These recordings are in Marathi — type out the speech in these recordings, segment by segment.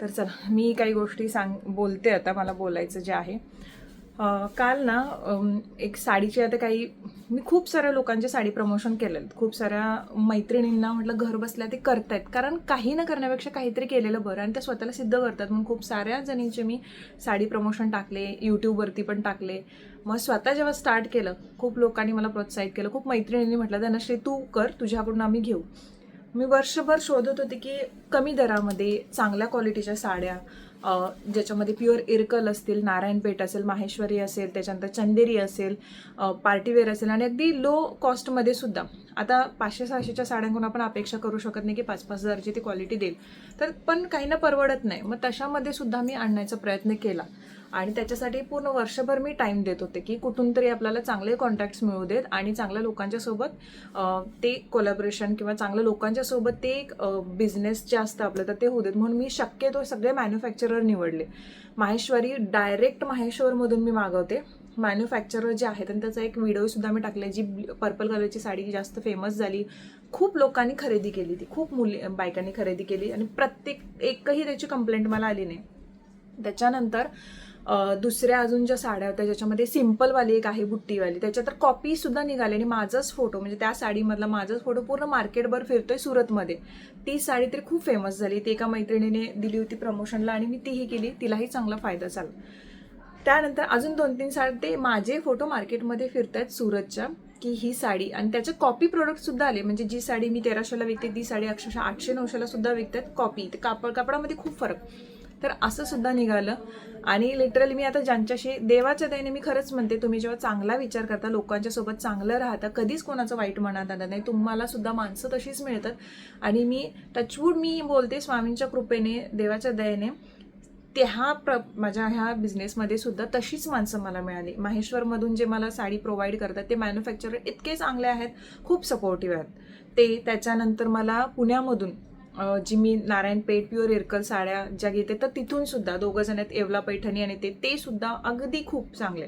तर चला मी काही गोष्टी सांग बोलते आता मला बोलायचं जे आहे. काल ना एक साडीची आता काही मी खूप साऱ्या लोकांचे साडी प्रमोशन केलं खूप साऱ्या मैत्रिणींना म्हटलं घर बसल्या ते करतायत. कारण काही न करण्यापेक्षा काहीतरी केलेलं बरं आणि त्या स्वतःला सिद्ध करतात. म्हणून खूप साऱ्या जणींचे मी साडी प्रमोशन टाकले यूट्यूबवरती पण टाकले. मग स्वतः जेव्हा स्टार्ट केलं खूप लोकांनी मला प्रोत्साहित केलं. खूप मैत्रिणींनी म्हटलं धनश्री तू कर तुझ्याकडून आम्ही घेऊ. मी वर्षभर शोधत होते की कमी दरामध्ये चांगल्या क्वालिटीच्या साड्या ज्याच्यामध्ये प्युअर इरकल असतील नारायणपेठ असेल माहेश्वरी असेल त्याच्यानंतर चंदेरी असेल पार्टीवेअर असेल आणि अगदी लो कॉस्टमध्ये सुद्धा. आता पाचशे सहाशेच्या साड्यांकडून आपण अपेक्षा करू शकत नाही की पाच पाच हजारची ती क्वालिटी देईल. तर पण काही ना परवडत नाही. मग तशामध्ये सुद्धा मी आणण्याचा प्रयत्न केला. आणि त्याच्यासाठी पूर्ण वर्षभर मी टाईम देत होते की कुठून तरी आपल्याला चांगले कॉन्टॅक्ट्स मिळू देत आणि चांगल्या लोकांच्या सोबत ते कोलॅबरेशन किंवा चांगल्या लोकांच्या सोबत ते एक बिझनेस जे असतं आपलं तर ते होऊ देत. म्हणून मी शक्यतो सगळे मॅन्युफॅक्चरर निवडले. माहेश्वरी डायरेक्ट माहेश्वरमधून मी मागवते. मॅन्युफॅक्चरर जे आहेत आणि त्याचा एक व्हिडिओसुद्धा मी टाकला जी पर्पल कलरची साडी जास्त फेमस झाली. खूप लोकांनी खरेदी केली ती. खूप मुली बायकांनी खरेदी केली. आणि प्रत्येक एकही त्याची कंप्लेंट मला आली नाही. त्याच्यानंतर दुसऱ्या अजून ज्या साड्या होत्या ज्याच्यामध्ये सिम्पलवाली एक आहे बुट्टीवाली त्याच्या तर कॉपी सुद्धा निघाली आणि माझाच फोटो म्हणजे त्या साडीमधला माझाच फोटो पूर्ण मार्केटभर फिरतोय सुरतमध्ये. ती साडी तरी खूप फेमस झाली. ती एका मैत्रिणीने दिली होती प्रमोशनला आणि मी तीही केली. तिलाही चांगला फायदा झाला. त्यानंतर अजून दोन तीन साडी ते माझे फोटो मार्केटमध्ये फिरत आहेत सुरतच्या की ही साडी. आणि त्याचे कॉपी प्रोडक्ट सुद्धा आले. म्हणजे जी साडी मी तेराशेला विकते ती साडी अक्षरशः आठशे नऊशेला सुद्धा विकतात कॉपी ते कापड कापडामध्ये खूप फरक. तर असं सुद्धा निघालं. आणि लिटरली मी आता ज्यांच्याशी देवाच्या दयेने मी खरंच म्हणते तुम्ही जेव्हा चांगला विचार करता लोकांच्या सोबत चांगलं राहता कधीच कोणाचं वाईट मनात आलं नाही तुम्हाला सुद्धा माणसं तशीच मिळतात. आणि मी टचवूड मी बोलते स्वामींच्या कृपेने देवाच्या दयेने ते प्र माझ्या ह्या बिझनेसमध्ये सुद्धा तशीच माणसं मला मिळाली. माहेश्वरमधून जे मला साडी प्रोव्हाइड करतात ते मॅन्युफॅक्चरर इतके चांगले आहेत खूप सपोर्टिव्ह आहेत. ते त्याच्यानंतर मला पुण्यामधून जी मी नारायणपेठ प्युअर इरकल साड्या ज्या घेते तर तिथून सुद्धा दोघं जण आहेत येवला पैठणी आणि ते ते सुद्धा अगदी खूप चांगले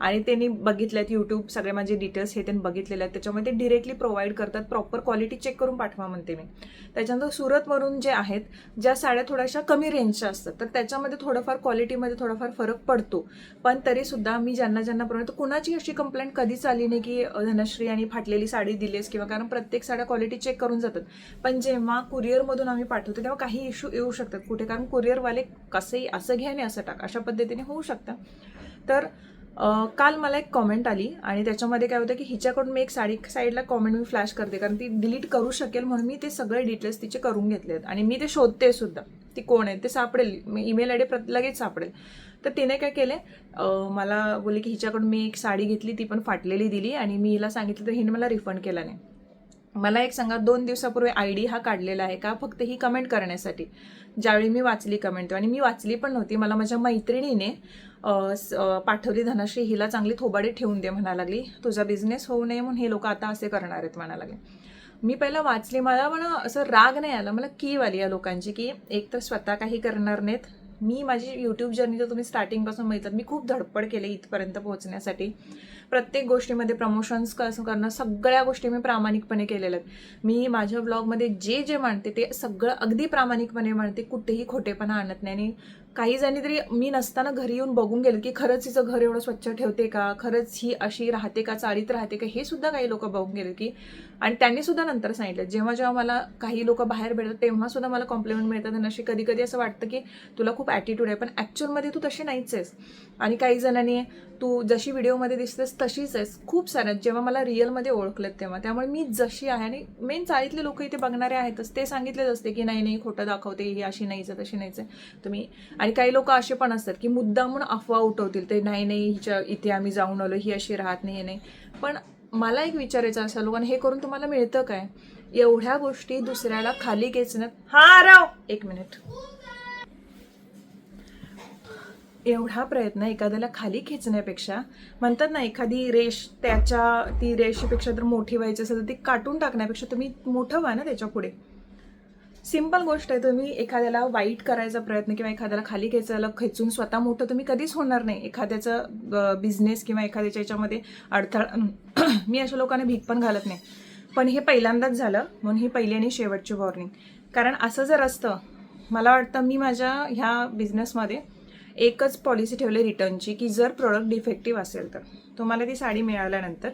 आणि त्यांनी बघितल्यात यूट्यूब सगळे माझे डिटेल्स हे त्यांनी बघितलेले आहेत. त्याच्यामध्ये डिरेक्टली प्रोव्हाइड करतात प्रॉपर क्वालिटी चेक करून पाठवा म्हणते मी. त्याच्यानंतर सुरतवरून जे आहेत ज्या साड्या थोड्याशा कमी रेंजच्या असतात तर त्याच्यामध्ये थोडंफार क्वालिटीमध्ये थोडाफार फरक पडतो. पण तरीसुद्धा मी ज्यांना ज्यांना प्रमाणे तर कुणाची अशी कंप्लेंट कधीच आली नाही की धनश्री आणि फाटलेली साडी दिलीस किंवा कारण प्रत्येक साड्या क्वालिटी चेक करून जातात. पण जेव्हा कुरिअरमधून आम्ही पाठवतो तेव्हा काही इश्यू येऊ शकतात कुठे. कारण कुरिअरवाले कसंही असं घ्या आणि असं टाक. अशा पद्धतीने होऊ शकतं. तर काल मला एक कॉमेंट आली आणि त्याच्यामध्ये काय होतं की हिच्याकडून मी एक साडी साईडला कॉमेंट मी फ्लॅश करते. कारण ती डिलीट करू शकेल म्हणून मी ते सगळे डिटेल्स तिचे करून घेतले आहेत. आणि मी ते शोधते सुद्धा. ती कोण आहे? ते सापडेल. ईमेल आय डी लगेच सापडेल. तर तिने काय केले? मला बोलले की हिच्याकडून मी एक साडी घेतली ती पण फाटलेली दिली आणि मी हिला सांगितलं तर हिने मला रिफंड केला नाही. मला एक सांगा दोन दिवसापूर्वी आय डी हा काढलेला आहे का? फक्त ही कमेंट करण्यासाठी. ज्यावेळी मी वाचली कमेंट आणि मी वाचली पण नव्हती. मला माझ्या मैत्रिणीने पाठवली धनश्री हिला चांगली थोबाडी ठेवून दे म्हणा लागली. तुझा बिझनेस होऊ नये म्हणून हे लोक आता असे करणार आहेत म्हणा लागले. मी पहिला वाचली. मला पण असं राग नाही आला. मला कीव आली या लोकांची की एक तर स्वतः काही करणार नाहीत. मी माझी यूट्यूब जर्नी तर तुम्ही स्टार्टिंगपासून माहितात मी खूप धडपड केले इथपर्यंत पोहोचण्यासाठी. प्रत्येक गोष्टीमध्ये प्रमोशन्स कसं करणं सगळ्या गोष्टी मी प्रामाणिकपणे केलेल्या आहेत. मी माझ्या ब्लॉगमध्ये जे जे मांडते ते सगळं अगदी प्रामाणिकपणे मांडते कुठेही खोटेपणा आणत नाही. आणि काही जणी तरी मी नसताना घरी येऊन बघून गेले की खरंच हिचं घर एवढं स्वच्छ ठेवते का? खरंच ही अशी राहते का? चाळीत राहते का? हे सुद्धा काही लोक बघून गेले की आणि त्यांनी सुद्धा नंतर सांगितलं. जेव्हा जेव्हा मला काही लोक बाहेर भेटतात तेव्हा सुद्धा मला कॉम्प्लिमेंट मिळतात. आणि अशी कधी कधी असं वाटतं की तुला खूप ॲटिट्यूड आहे. पण ॲक्च्युअलमध्ये तू तशी नाहीच आहेस. आणि काही जणांनी तू जशी व्हिडिओमध्ये दिसतेस तशीच आहेस. खूप साऱ्या जेव्हा मला रिअलमध्ये ओळखलं तेव्हा. त्यामुळे मी जशी आहे आणि मेन चाळीतले लोक इथे बघणारे आहेतच. ते सांगितलेच असते की नाही नाही खोटं दाखवते ही अशी नाहीच आहे तशी नाहीच आहे. तुम्ही आणि काही लोक असे पण असतात की मुद्दा म्हणून अफवा उठवतील ते नाही नाही हिच्या इथे आम्ही जाऊन आलो ही अशी राहत नाही हे नाही. पण मला एक विचारायचं असं लोकांना हे करून तुम्हाला मिळतं काय? एवढ्या गोष्टी दुसऱ्याला खाली खेचण्यात हा राव! एक मिनिट. एवढा प्रयत्न एखाद्याला खाली खेचण्यापेक्षा म्हणतात ना एखादी रेष त्याच्या ती रेषेपेक्षा जर मोठी व्हायची असेल तर ती काटून टाकण्यापेक्षा तुम्ही मोठं व्हा ना त्याच्या पुढे. सिंपल गोष्ट आहे तुम्ही एखाद्याला वाईट करायचा प्रयत्न किंवा एखाद्याला खाली खेचायला खेचून स्वतः मोठं तुम्ही कधीच होणार नाही. एखाद्याचं बिझनेस किंवा एखाद्याच्या याच्यामध्ये अडथळा मी अशा लोकांना भीक पण घालत नाही. पण हे पहिल्यांदाच झालं म्हणून ही पहिली आणि शेवटची वॉर्निंग कारण असं जर असतं मला वाटतं मी माझ्या ह्या बिझनेसमध्ये एकच पॉलिसी ठेवली रिटर्नची की जर प्रोडक्ट डिफेक्टिव्ह असेल तर. तुम्हाला ती साडी मिळाल्यानंतर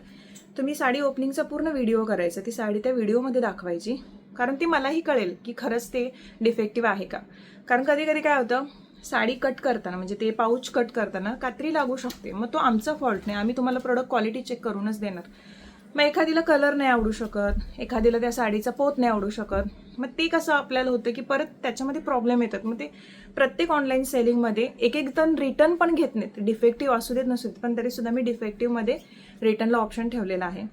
तुम्ही साडी ओपनिंगचा पूर्ण व्हिडिओ करायचा ती साडी त्या व्हिडिओमध्ये दाखवायची. कारण ती मलाही कळेल की खरंच ते डिफेक्टिव्ह आहे का. कारण कधी कधी काय होतं साडी कट करताना म्हणजे ते पाऊच कट करताना कात्री लागू शकते. मग तो आमचा फॉल्ट नाही. आम्ही तुम्हाला प्रोडक्ट क्वालिटी चेक करूनच देणार. मग एखादीला कलर नाही आवडू शकत एखादीला त्या साडीचा पोत नाही आवडू शकत. मग ते कसं आपल्याला होतं की परत त्याच्यामध्ये प्रॉब्लेम येतात. मग ते प्रत्येक ऑनलाईन सेलिंगमध्ये एक एक जण रिटर्न पण घेत नाहीत. डिफेक्टिव्ह असू देत नसू देत. पण तरीसुद्धा मी डिफेक्टिव्हमध्ये रिटर्नला ऑप्शन ठेवलेला आहे.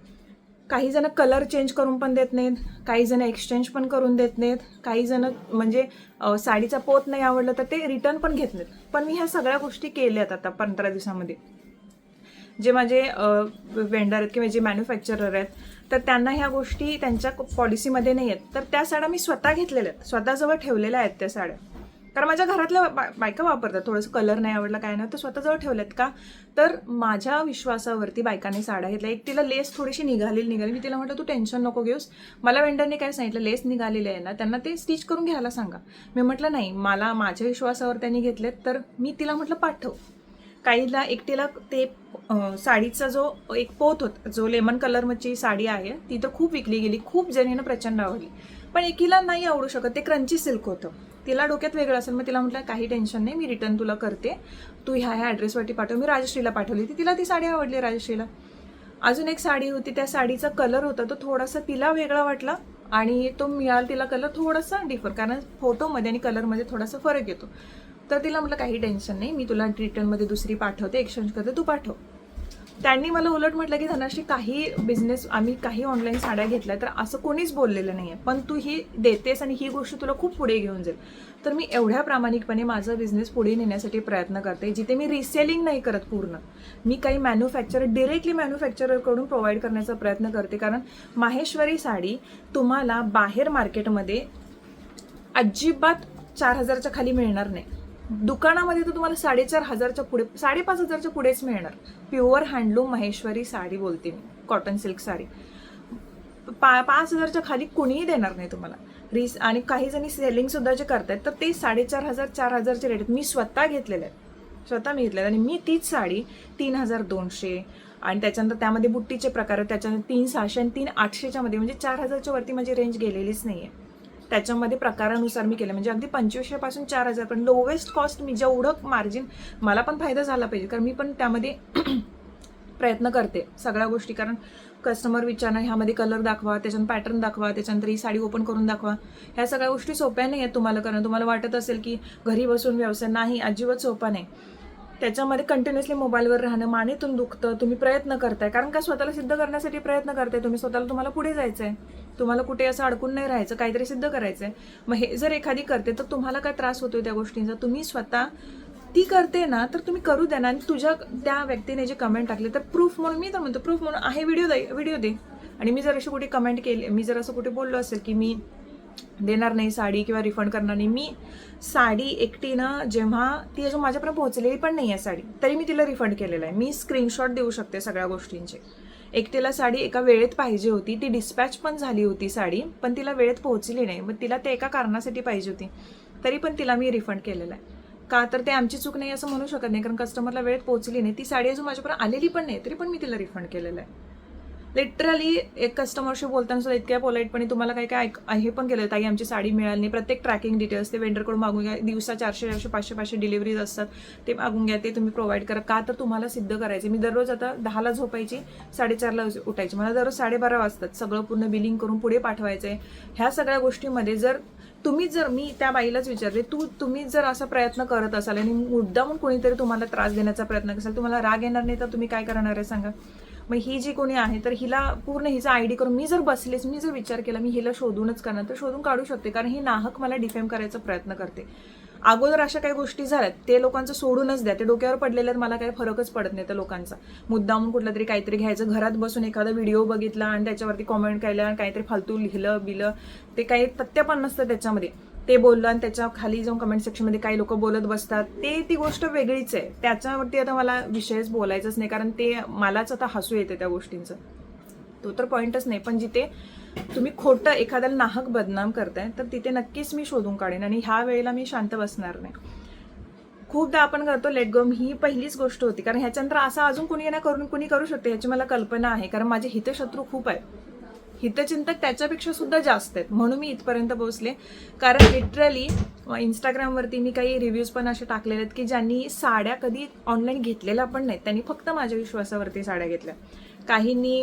काही जण कलर चेंज करून पण देत नाहीत काही जण एक्सचेंज पण करून देत नाहीत काही जण म्हणजे साडीचा पोत नाही आवडलं तर ते रिटर्न पण घेत नाहीत. पण मी ह्या सगळ्या गोष्टी केल्यात आता पंधरा दिवसामध्ये. जे माझे वेंडर आहेत किंवा जे मॅन्युफॅक्चरर आहेत तर त्यांना ह्या गोष्टी त्यांच्या पॉलिसीमध्ये नाही आहेत तर त्या साड्या मी स्वतः घेतलेल्या आहेत. स्वतःजवळ ठेवलेल्या आहेत त्या साड्या. कारण माझ्या घरातल्या बा बायका वापरतात. थोडंसं कलर नाही आवडला काय नाही तर स्वतःजवळ ठेवल्यात का? तर माझ्या विश्वासावरती बायकांनी साड्या घेतल्या. एक तिला लेस थोडीशी निघालेली निघाली मी तिला म्हटलं तू टेन्शन नको घेऊस. मला वेंडरने काय सांगितलं? लेस निघालेली आहे ना. त्यांना ते स्टिच करून घ्यायला सांगा. मी म्हटलं नाही मला माझ्या विश्वासावर त्यांनी घेतलेत तर मी तिला म्हटलं पाठव. काहीला एकटीला ते साडीचा जो एक पोत होता जो लेमन कलरची साडी आहे ती तर खूप विकली गेली खूप जणीनं प्रचंड आवडली. पण एकीला नाही आवडू शकत ते क्रंची सिल्क होतं. तिला डोक्यात वेगळं असेल मग तिला म्हटलं काही टेन्शन नाही मी रिटर्न तुला करते. तू ह्या ह्या ॲड्रेसवरती पाठव. मी राजश्रीला पाठवली ती तिला ती साडी आवडली राजश्रीला. अजून एक साडी होती त्या साडीचा कलर होता तो थोडासा तिला वेगळा वाटला आणि तो मिळाला तिला कलर थोडासा डिफर कारण फोटोमध्ये आणि कलरमध्ये थोडासा फरक येतो. तर तिला म्हटलं काही टेन्शन नाही मी तुला रिटर्नमध्ये दुसरी पाठवते एक्सचेंज करते तू पाठव. त्यांनी मला उलट म्हटलं की धनाशी काही बिझनेस आम्ही काही ऑनलाईन साड्या घेतल्या तर असं कोणीच बोललेलं नाही आहे पण तू ही देतेस आणि ही गोष्ट तुला खूप पुढे घेऊन जाईल. तर मी एवढ्या प्रामाणिकपणे माझा बिझनेस पुढे नेण्यासाठी प्रयत्न करते जिथे मी रिसेलिंग नाही करत पूर्ण. मी काही मॅन्युफॅक्चर डिरेक्टली मॅन्युफॅक्चररकडून प्रोव्हाइड करण्याचा प्रयत्न करते. कारण माहेश्वरी साडी तुम्हाला बाहेर मार्केटमध्ये अजिबात चार हजारच्या खाली मिळणार नाही. दुकानामध्ये तर तुम्हाला साडेचार हजारच्या पुढे साडेपाच हजारच्या पुढेच मिळणार. प्युअर हँडलूम महेश्वरी साडी बोलते मी कॉटन सिल्क साडी. पा पाच हजारच्या खाली कुणीही देणार नाही तुम्हाला. रीस आणि काही जणी सेलिंगसुद्धा जे करतायत तर ते साडेचार हजार चार हजारचे रेट आहेत. मी स्वतः घेतलेले आहेत. स्वतः मी घेतलेले आणि मी तीच साडी तीन हजार दोनशे आणि त्याच्यानंतर त्यामध्ये बुट्टीचे प्रकार आहेत. त्याच्यानंतर तीन सहाशे आणि तीन आठशेच्यामध्ये म्हणजे चार हजारच्या वरती माझी रेंज गेलेलीच नाही आहे त्याच्यामध्ये प्रकारानुसार मी केलं. म्हणजे अगदी पंचवीसशेपासून चार हजार पण लोवेस्ट कॉस्ट मी जेवढं मार्जिन मला पण फायदा झाला पाहिजे. कारण मी पण त्यामध्ये प्रयत्न करते सगळ्या गोष्टी. कारण कस्टमर विचारणं ह्यामध्ये कलर दाखवा त्याच्यानंतर पॅटर्न दाखवा त्याच्यानंतर ही साडी ओपन करून दाखवा. ह्या सगळ्या गोष्टी सोप्या नाही आहेत तुम्हाला करणं तुम्हाला वाटत असेल की घरी बसून व्यवसाय नाही अजिबात सोपा नाही. त्याच्यामध्ये कंटिन्युअसली मोबाईलवर राहणं मानेतून दुखतं तुम्ही प्रयत्न करताय. कारण का स्वतःला सिद्ध करण्यासाठी प्रयत्न करताय? तुम्ही स्वतःला तुम्हाला पुढे जायचं आहे तुम्हाला कुठे असं अडकून नाही राहायचं काहीतरी सिद्ध करायचं आहे मग हे जर एखादी करते तर तुम्हाला काय त्रास होतोय त्या गोष्टींचा? तुम्ही स्वतः ती करते ना तर तुम्ही करू द्या ना. आणि तुझ्या त्या व्यक्तीने जे कमेंट टाकले तर प्रूफ म्हणून मी तर म्हणतो प्रूफ म्हणून आहे व्हिडिओ दे व्हिडिओ दे. आणि मी जर अशी कुठे कमेंट केली मी जर असं कुठे बोललो असेल की मी देणार नाही साडी किंवा रिफंड करणार नाही मी साडी एकटीनं जेव्हा ती अजून माझ्यापर्यंत पोहोचलेली पण नाही आहे साडी तरी मी तिला रिफंड केलेलं आहे. मी स्क्रीनशॉट देऊ शकते सगळ्या गोष्टींचे. एकटीला साडी एका वेळेत पाहिजे होती. ती डिस्पॅच पण झाली होती साडी पण तिला वेळेत पोहोचली नाही. मग तिला ते एका कारणासाठी पाहिजे होती. तरी पण तिला मी रिफंड केलेलं आहे. का तर ते आमची चूक नाही असं म्हणू शकत नाही कारण कस्टमरला वेळेत पोहोचली नाही. ती साडी अजून माझ्यापर्यंत आलेली पण नाही तरी पण मी तिला रिफंड केलेलं आहे. लिटरली एक कस्टमरशी बोलताना सुद्धा इतक्या पोलाईटपणे तुम्हाला काही काय हे पण केलं. ताई आमची साडी मिळाली नाही. प्रत्येक ट्रॅकिंग डिटेल्स ते वेंडरकडून मागून घ्या. दिवसा चारशे चारशे पाचशे पाचशे डिलिव्हरीज असतात. ते मागून घ्या. ते तुम्ही प्रोव्हाइड करा. का तर तुम्हाला सिद्ध करायचे मी दररोज आता दहाला झोपायची साडेचारला उठायची. मला दररोज साडेबारा वाजतात. सगळं पूर्ण बिलिंग करून पुढे पाठवायचं आहे ह्या सगळ्या गोष्टीमध्ये जर तुम्ही जर मी त्या बाईलाच विचारले तू तुम्ही जर असा प्रयत्न करत असाल आणि मुद्दामून कोणीतरी तुम्हाला त्रास देण्याचा प्रयत्न कराल तुम्हाला राग येणार नाही तर तुम्ही काय करणार आहे सांगा? मग ही जी कोणी आहे तर हिला पूर्ण हिचा आय डी करून मी जर बसलेच मी जर विचार केला मी हिला शोधूनच करणार तर शोधून काढू शकते कारण ही नाहक मला डिफेम करायचा प्रयत्न करते. अगोदर अशा काही गोष्टी झाल्यात ते लोकांचं सोडूनच द्या ते डोक्यावर पडलेल्यात आहेत, मला काही फरकच पडत नाही त्या लोकांचा. मुद्दामून कुठला तरी काहीतरी घ्यायचं घरात बसून एखादा व्हिडिओ बघितला आणि त्याच्यावरती कॉमेंट केलं आणि काहीतरी फालतू लिहिलं बिलं ते काही तथ्य पण नसतं त्याच्यामध्ये. ते बोललं आणि त्याच्याखाली जाऊन कमेंट सेक्शनमध्ये काही लोक बोलत बसतात. ते ती गोष्ट वेगळीच आहे. त्याच्यावरती आता मला विषयच बोलायचंच नाही कारण ते मलाच आता हसू येते त्या गोष्टींचं. तो तर पॉईंटच नाही पण जिथे तुम्ही खोटं एखाद्याला नाहक बदनाम करताय तर तिथे नक्कीच मी शोधून काढेन आणि ह्या वेळेला मी शांत बसणार नाही. खूपदा आपण करतो लेट गो ही पहिलीच गोष्ट होती. कारण ह्याच्यानंतर असं अजून कुणी ना करून कुणी करू शकते ह्याची मला कल्पना आहे. कारण माझे हितशत्रू खूप आहेत. हितचिंतक त्याच्यापेक्षा सुद्धा जास्त आहेत. म्हणून मी इथपर्यंत पोहोचले. कारण लिटरली इंस्टाग्रामवरती मी काही रिव्ह्यूज पण असे टाकलेले आहेत की ज्यांनी साड्या कधी ऑनलाईन घेतलेल्या पण नाहीत. त्यांनी फक्त माझ्या विश्वासावरती साड्या घेतल्या. काहींनी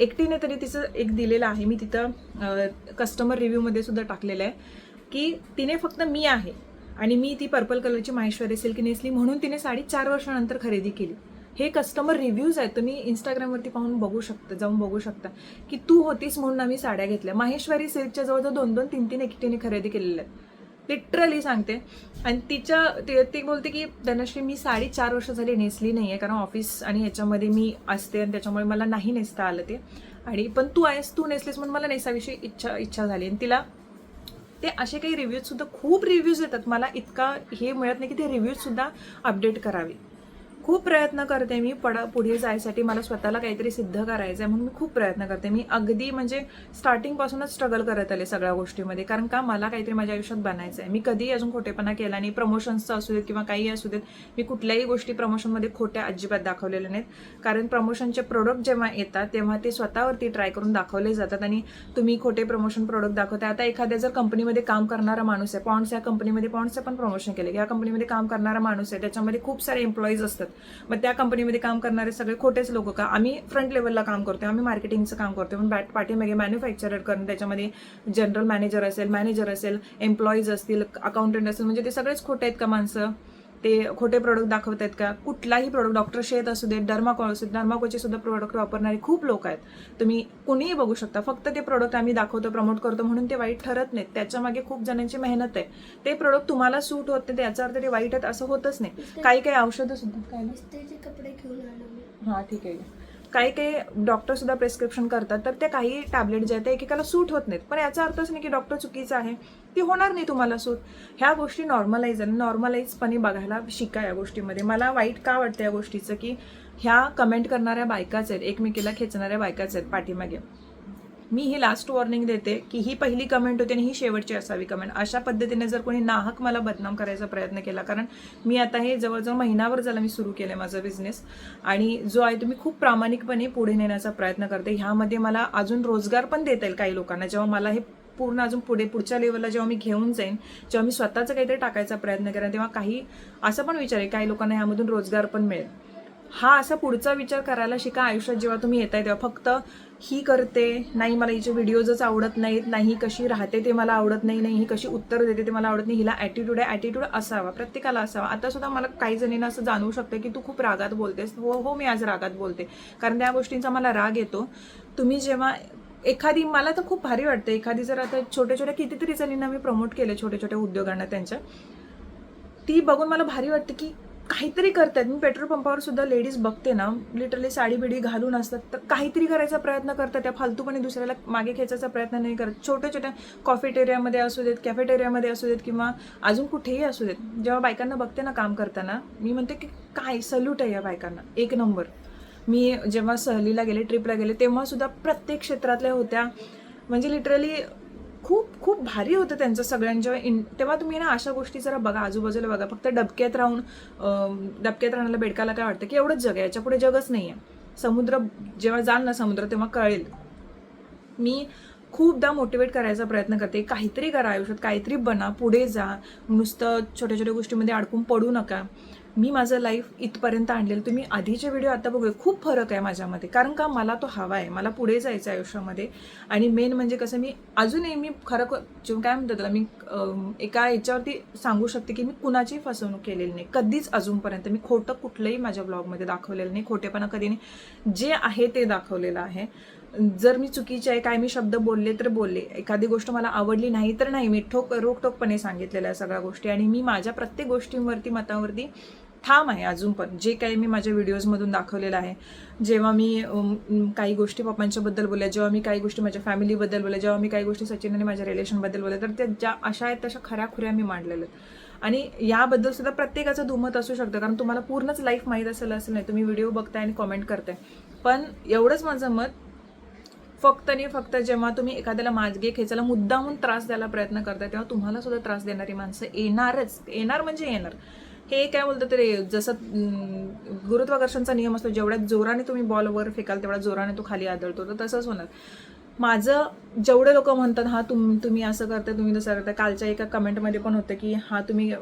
एकटीने तरी तिचं एक दिलेलं आहे. मी तिथं कस्टमर रिव्ह्यूमध्ये सुद्धा टाकलेलं आहे की तिने फक्त मी आहे. आणि मी ती पर्पल कलरची माहेश्वरी सिल्क नेसली म्हणून तिने साडी चार वर्षानंतर खरेदी केली. हे कस्टमर रिव्ह्यूज आहेत तुम्ही इंस्टाग्रामवरती पाहून बघू शकता जाऊन बघू शकता की तू होतीस म्हणून आम्ही साड्या घेतल्या. माहेश्वरी सिल्कच्या जवळजवळ दोन दोन तीन तीन एकटीने खरेदी केलेल्या आहेत. लिटरली सांगते. आणि तिच्या ते ती बोलते की धनश्री मी साडी चार वर्ष झाली नेसली नाही आहे कारण ऑफिस आणि ह्याच्यामध्ये मी असते आणि त्याच्यामुळे मला नाही नेसता आलं ते. आणि पण तू आहेस तू नेसलीस म्हणून मला नेसाविषयी इच्छा इच्छा झाली. आणि तिला ते असे काही रिव्ह्यूजसुद्धा खूप रिव्ह्यूज येतात. मला इतका हे मिळत नाही की ते रिव्ह्यूजसुद्धा अपडेट करावे. खूप प्रयत्न करते मी पड पुढे जायसाठी. मला स्वतःला काहीतरी सिद्ध करायचं आहे म्हणून मी खूप प्रयत्न करते. मी अगदी म्हणजे स्टार्टिंगपासूनच स्ट्रगल करत आले सगळ्या गोष्टीमध्ये. कारण का मला काहीतरी माझ्या आयुष्यात बनायचं आहे मी कधीही अजून खोटेपणा केला नाही. प्रमोशन्सचं असू देत किंवा काही असू देत मी कुठल्याही गोष्टी प्रमोशनमध्ये खोट्या अजिबात दाखवलेल्या नाहीत. कारण प्रमोशनचे प्रोडक्ट जेव्हा येतात तेव्हा ते स्वतःवरती ट्राय करून दाखवले जातात आणि तुम्ही खोटे प्रमोशन प्रोडक्ट दाखवता आता एखाद्या जर कंपनीमध्ये काम करणारा माणूस आहे पॉन्ड्स या कंपनीमध्ये पॉन्ड्सचं पण प्रमोशन केलं या कंपनीमध्ये काम करणारा माणूस आहे त्याच्यामध्ये खूप सारे एम्प्लॉईज असतात. मग त्या कंपनीमध्ये काम करणारे सगळे खोटेच लोक का? आम्ही फ्रंट लेवलला काम करतो आम्ही मार्केटिंगचं काम करतो पण बॅट पाठीमागे मॅन्युफॅक्चरर करून त्याच्यामध्ये जनरल मॅनेजर असेल मॅनेजर असेल एम्प्लॉईज असतील अकाउंटंट असेल म्हणजे ते सगळेच खोटे आहेत का माणसं? ते खोटे प्रोडक्ट दाखवत आहेत का? कुठलाही प्रोडक्ट डॉक्टर शेत असू देत डर्माको असू देत डर्माकोचे सुद्धा प्रोडक्ट वापरणारे खूप लोक आहेत. तुम्ही कुणीही बघू शकता फक्त ते प्रोडक्ट आम्ही दाखवतो प्रमोट करतो म्हणून ते वाईट ठरत नाहीत. त्याच्यामागे खूप जणांची मेहनत आहे. ते प्रोडक्ट तुम्हाला सूट होत नाही याचा अर्थ ते वाईट आहेत असं होतच नाही. काही काही औषधं सुद्धा काय कपडे घेऊन हां ठीक आहे. काही काही डॉक्टर सुद्धा प्रिस्क्रिप्शन करतात तर त्या काही टॅबलेट जे आहेत ते एकेकाला सूट होत नाहीत. पण याचा अर्थच नाही की डॉक्टर चुकीचं आहे ती होणार नाही तुम्हाला सूट ह्या गोष्टी नॉर्मलाईज आहे नॉर्मलाईजपणे बघायला शिका या गोष्टीमध्ये. मला वाईट का वाटतं या गोष्टीचं की ह्या कमेंट करणाऱ्या बायकाच आहेत एकमेकीला खेचणाऱ्या बायकाच आहेत पाठीमागे. मी ही लास्ट वॉर्निंग देते की ही पहिली कमेंट होती आणि ही शेवटची असावी कमेंट अशा पद्धतीने जर कोणी नाहक मला बदनाम करायचा प्रयत्न केला कारण मी आता हे जवळजवळ महिनाभर झाला मी सुरू केलं माझा बिझनेस आणि जो आहे तो मी खूप प्रामाणिकपणे पुढे नेण्याचा प्रयत्न करते. ह्यामध्ये मला अजून रोजगार पण देता येईल काही लोकांना. जेव्हा मला हे पूर्ण अजून पुढे पुढच्या लेवलला जेव्हा मी घेऊन जाईन जेव्हा मी स्वतःचं काहीतरी टाकायचा प्रयत्न करेन तेव्हा काही असं पण विचार आहे काही लोकांना ह्यामधून रोजगार पण मिळेल. हा असा पुढचा विचार करायला शिका आयुष्यात जेव्हा तुम्ही येत आहे तेव्हा फक्त ही करते नाही मला हिचे व्हिडिओजच आवडत नाहीत नाही ही कशी राहते ते मला आवडत नाही नाही ही कशी उत्तर देते ते मला आवडत नाही हिला ॲटिट्यूड आहे ॲटिट्यूड असावा प्रत्येकाला असावा. आता सुद्धा मला काही जणींना असं जाणवू शकतं की तू खूप रागात बोलतेस. हो हो मी आज रागात बोलते. कारण त्या गोष्टींचा मला राग येतो. तुम्ही जेव्हा एखादी मला तर खूप भारी वाटतं एखादी जर आता छोट्या छोट्या कितीतरी जणींना मी प्रमोट केले छोट्या छोट्या उद्योगांना त्यांच्या ती बघून मला भारी वाटतं की काहीतरी करतात मी पेट्रोल पंपावर सुद्धा लेडीज बघते ना लिटरली साडी बिडी घालून असतात. तर काहीतरी करायचा प्रयत्न करतात त्या फालतूपणे दुसऱ्याला मागे खेचायचा प्रयत्न नाही करत. छोट्या छोट्या कॉफेटेरियामध्ये असू देत कॅफेटेरियामध्ये असू देत किंवा अजून कुठेही असू देत. जेव्हा बायकांना बघते ना काम करताना मी म्हणते की काय सल्यूट आहे या बायकांना. एक नंबर मी जेव्हा सहलीला गेले ट्रिपला गेले तेव्हा सुद्धा प्रत्येक क्षेत्रातल्या होत्या म्हणजे लिटरली खूप खूप भारी होतं त्यांचं सगळ्यांच्या इन तेव्हा तुम्ही ना अशा गोष्टी जरा बघा आजूबाजूला बघा. फक्त डबक्यात राहून डबक्यात राहण्याला बेडकाला काय वाटतं की एवढंच जग आहे याच्यापुढे जगच नाही आहे समुद्र जेव्हा जाल ना समुद्र तेव्हा कळेल. मी खूपदा मोटिवेट करायचा प्रयत्न करते. काहीतरी करा आयुष्यात काहीतरी बना पुढे जा. नुसतं छोट्या छोट्या गोष्टीमध्ये अडकून पडू नका. मी माझं लाईफ इथपर्यंत आणलेलं. तुम्ही आधीचे व्हिडिओ आता बघूया. खूप फरक आहे माझ्यामध्ये. कारण का? मला तो हवा आहे. मला पुढे जायचं आहे आयुष्यामध्ये. आणि मेन म्हणजे कसं मी अजूनही मी खरं काय म्हणतात त्याला मी एका याच्यावरती सांगू शकते की मी कुणाचीही फसवणूक केलेली नाही. कधीच अजूनपर्यंत. मी खोटं कुठलंही माझ्या ब्लॉगमध्ये दाखवलेलं नाही. खोटेपणा कधी नाही. जे आहे ते दाखवलेलं आहे. जर मी चुकीचे आहे काय मी शब्द बोलले तर बोलले. एखादी गोष्ट मला आवडली नाही तर नाही. मी ठोक रोकटोकपणे सांगितलेल्या सगळ्या गोष्टी. आणि मी माझ्या प्रत्येक गोष्टींवरती मतावरती ठाम आहे अजून पण. जे काही मी माझ्या व्हिडिओजमधून दाखवलेलं आहे. जेव्हा मी काही गोष्टी पप्पांच्याबद्दल बोलल्या जेव्हा मी काही गोष्टी माझ्या फॅमिलीबद्दल बोलल्या जेव्हा मी काही गोष्टी सचिन आणि माझ्या रिलेशनबद्दल बोलल्या तर त्या ज्या अशा आहेत तशा खऱ्या खुऱ्या मी मांडलेल्या आहेत. आणि याबद्दल सुद्धा प्रत्येकाचं दुमत असू शकतं कारण तुम्हाला पूर्णच लाईफ माहीत असेल असं नाही. तुम्ही व्हिडिओ बघताय आणि कॉमेंट करताय. पण एवढंच माझं मत फक्त आणि फक्त जेव्हा तुम्ही एखाद्याला माजगे खेचायला मुद्दाहून त्रास द्यायला प्रयत्न करता तेव्हा तुम्हाला सुद्धा त्रास देणारी माणसं येणारच. येणार म्हणजे येणार. हे काय बोलतात तरी जसं गुरुत्वाकर्षणचा नियम असतो जेवढ्या जोराने तुम्ही बॉल वर फेकाल तेवढ्या जोराने तो खाली आदळतो. तर तसंच होणार. माझं जेवढे लोक म्हणतात हा तुम तुम्ही असं करता तुम्ही तसं करता कालच्या एका कमेंटमध्ये पण होतं की हा तुम्ही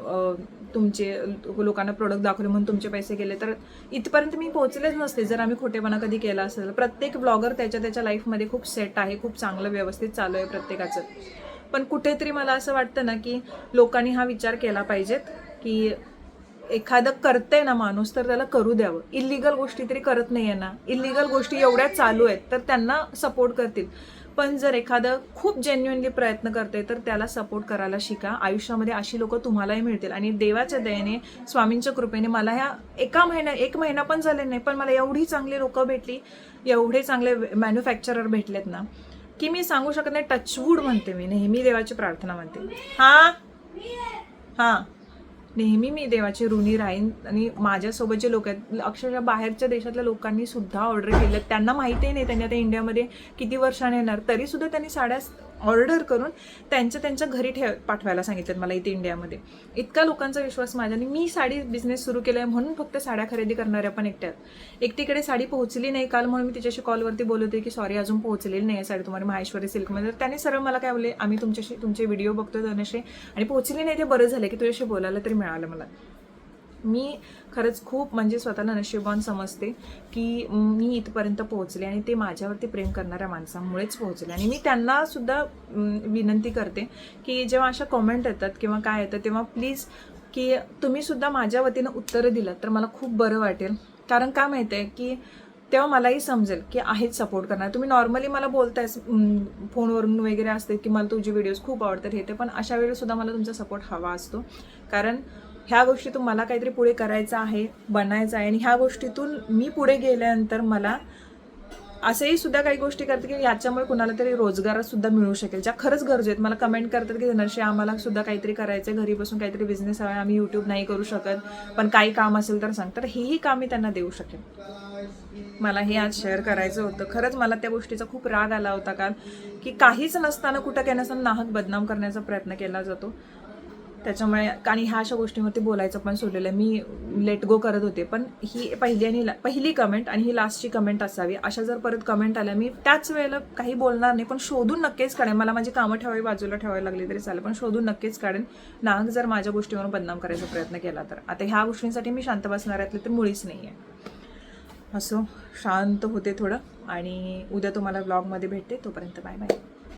तुमचे लोकांना प्रोडक्ट दाखवले म्हणून तुमचे पैसे गेले. तर इथपर्यंत मी पोहोचलेच नसते. जर आम्ही खोटेपणा कधी केला असेल प्रत्येक ब्लॉगर त्याच्या त्याच्या लाईफमध्ये खूप सेट आहे खूप चांगलं व्यवस्थित चालू आहे प्रत्येकाचं. पण कुठेतरी मला असं वाटतं ना की लोकांनी हा विचार केला पाहिजेत की एखादं करते ना माणूस तर त्याला करू द्यावं. इलिगल गोष्टी तरी करत नाहीये ना इलिगल गोष्टी एवढ्या चालू आहेत तर त्यांना सपोर्ट करतील. पण जर एखादं खूप जेन्युअनली प्रयत्न करते तर त्याला सपोर्ट करायला शिका. आयुष्यामध्ये अशी लोक तुम्हालाही मिळतील. आणि देवाच्या दयेने स्वामींच्या कृपेने मला ह्या एका महिन्या एक महिना पण झाले नाही पण मला एवढी चांगली लोक भेटली एवढे चांगले मॅन्युफॅक्चरर भेटलेत ना की मी सांगू शकत नाही टचवूड म्हणते मी. नेहमी देवाची प्रार्थना म्हणते. हां? हां. नेहमी मी देवाची ऋणी राहीन आणि माझ्यासोबत जे लोक आहेत अक्षरशः बाहेरच्या देशातल्या लोकांनी सुद्धा ऑर्डर केलं त्यांना माहितीही नाही त्यांनी आता इंडियामध्ये किती वर्षाने येणार. तरी सुद्धा त्यांनी साड्या ऑर्डर करून त्यांच्या त्यांच्या घरी ठेव पाठवायला सांगितलं मला इथे इंडियामध्ये. इतका लोकांचा विश्वास माझ्या आणि मी साडी बिझनेस सुरू केला आहे म्हणून फक्त साड्या खरेदी करणाऱ्या पण एकट्यात. एकटीकडे साडी पोहोचली नाही काल म्हणून मी तिच्याशी कॉलवरती बोलत की सॉरी अजून पोहोचलेली नाही आहे साडी तुम्हाला माहेश्वरी सिल्कमध्ये. तर त्याने सरळ मला काय बोलले आम्ही तुमच्याशी तुमचे व्हिडिओ बघतोय धनश्री आणि पोहोचली नाही ते बरं झालं की तुझ्याशी बोलायला तरी मिळालं मला. मी खरंच खूप म्हणजे स्वतःला नशीबवान समजते की मी इथपर्यंत पोहोचले आणि ते माझ्यावरती प्रेम करणाऱ्या माणसामुळेच पोहोचले. आणि मी त्यांना सुद्धा विनंती करते की जेव्हा अशा कॉमेंट येतात किंवा काय येतं तेव्हा प्लीज की तुम्ही सुद्धा माझ्या वतीनं उत्तरं दिलं तर मला खूप बरं वाटेल. कारण काय माहिती आहे की तेव्हा मलाही समजेल की आहेच सपोर्ट करणार. तुम्ही नॉर्मली मला बोलताय फोनवरून वगैरे असते की मला तुझे व्हिडिओज खूप आवडतात हे ते पण अशा वेळी सुद्धा मला तुमचा सपोर्ट हवा असतो. कारण ह्या गोष्टीतून मला काहीतरी पुढे करायचं आहे बनायचं आहे. आणि ह्या गोष्टीतून मी पुढे गेल्यानंतर मला असेही सुद्धा काही गोष्टी करते की याच्यामुळे कुणाला तरी रोजगारसुद्धा मिळू शकेल. ज्या खरंच गरजू आहेत. मला कमेंट करतात की नर्शी आम्हाला सुद्धा काहीतरी करायचं आहे घरी बसून काहीतरी बिझनेस हवा आम्ही यूट्यूब नाही करू शकत. पण काही काम असेल तर सांग. तर हेही काम मी त्यांना देऊ शकेन. मला हे आज शेअर करायचं होतं. खरंच मला त्या गोष्टीचा खूप राग आला होता काल की काहीच नसताना कुठं काही नसताना नाहक बदनाम करण्याचा प्रयत्न केला जातो. त्याच्यामुळे आणि ह्या अशा गोष्टींवरती बोलायचं पण सोडलेलं आहे. मी लेट गो करत होते. पण ही पहिली आणि पहिली कमेंट आणि ही लास्टची कमेंट असावी. अशा जर परत कमेंट आल्या मी त्याच वेळेला काही बोलणार नाही पण शोधून नक्कीच काढेन. मला माझी कामं ठेवावी बाजूला ठेवावी लागली तरी चालेल पण शोधून नक्कीच काढेन. नाग जर माझ्या गोष्टीवर बदनाम करायचा प्रयत्न केला तर. आता ह्या गोष्टींसाठी मी शांत बसणाऱ्यातले तर मुळीच नाही आहे असो शांत होते थोडं. आणि उद्या तुम्हाला ब्लॉगमध्ये भेटते. तोपर्यंत बाय बाय